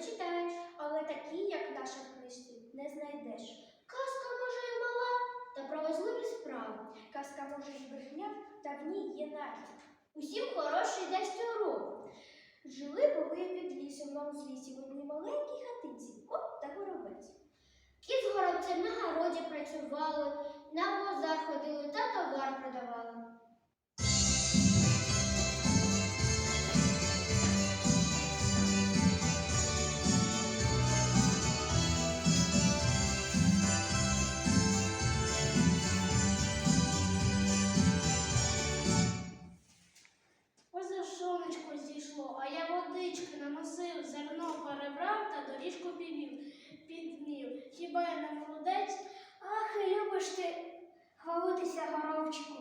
прочитаєш, але такі, як наша в книжці, не знайдеш. Казка може і мала, та провозливі справи. Казка може і брехня, та в ній є натяк. Усім хороший десь урок. Жили були під лісом нам з лісі в одній маленькій хатинці, кот та горобець. Кіт з горобцем на городі працювали, на базар ходили та товар продавали. боротися, горобчику.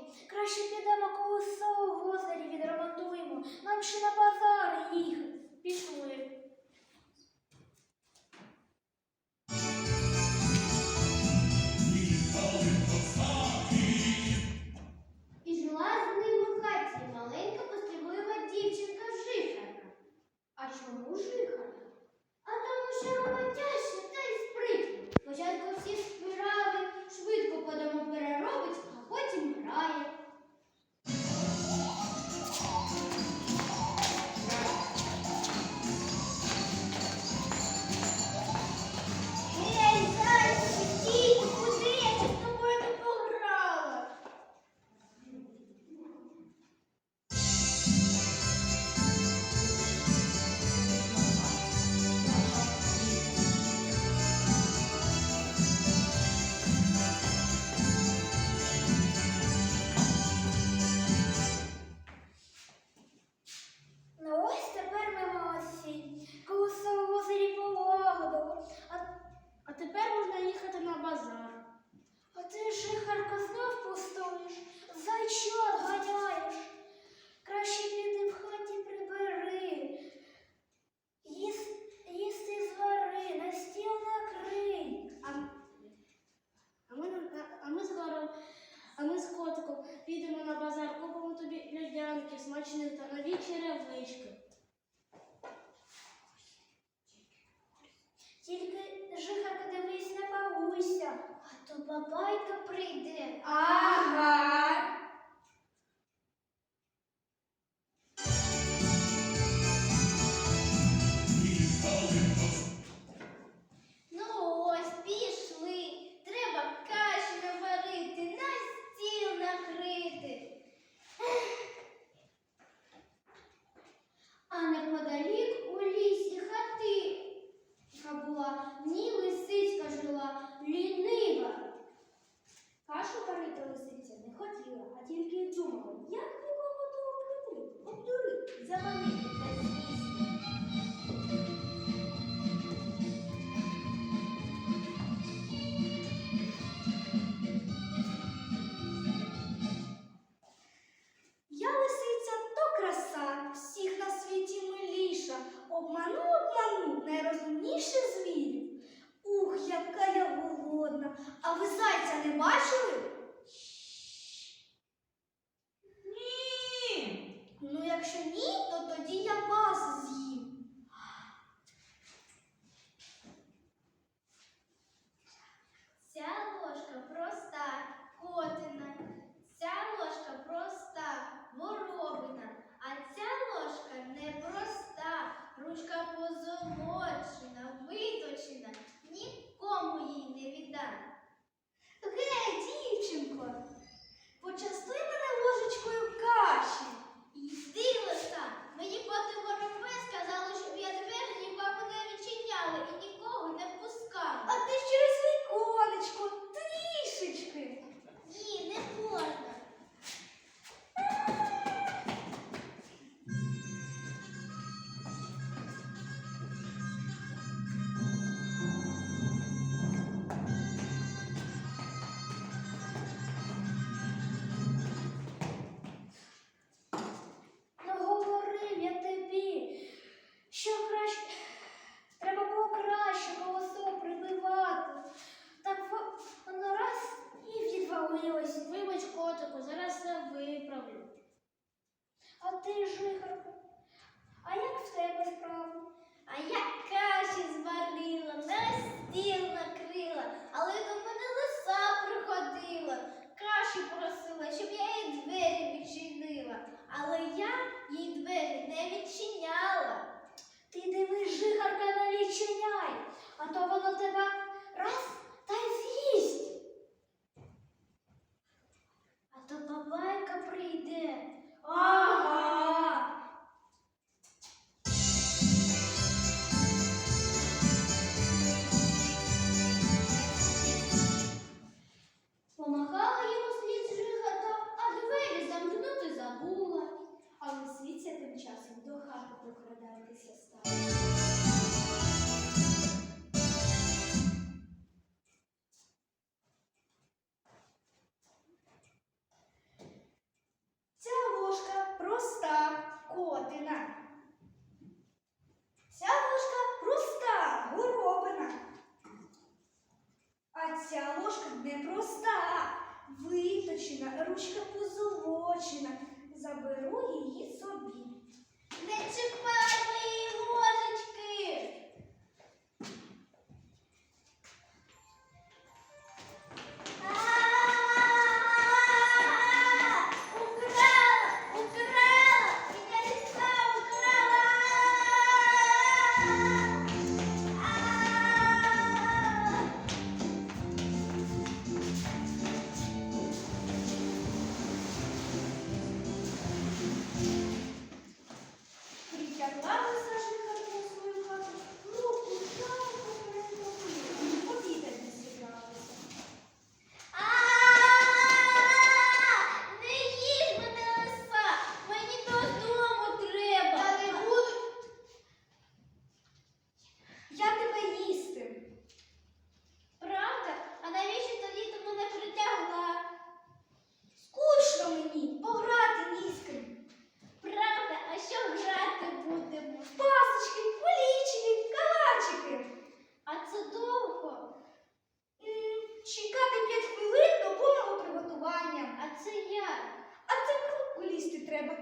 підемо на базар, купимо тобі блюдянки, смачних та нові черевички. Тільки жиха дивись, не бабуся, а то бабайка прийде. Ага. Якщо ні, то тоді я вас я каші зварила, на стіл накрила, але до мене лиса приходила, каші просила, щоб я їй двері відчинила. Але я їй двері не відчиняла. Ти дивись, жигарка, не відчиняй, а то воно тебе раз. bir ve çıkmaz. треба.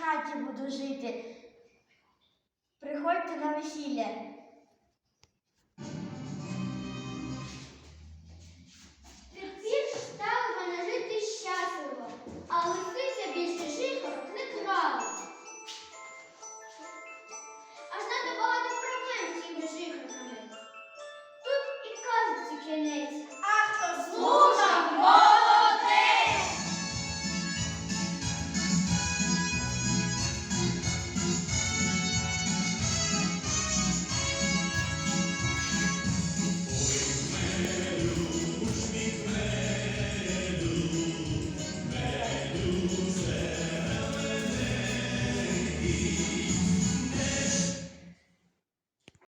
хаті буду жити. Приходьте на весілля.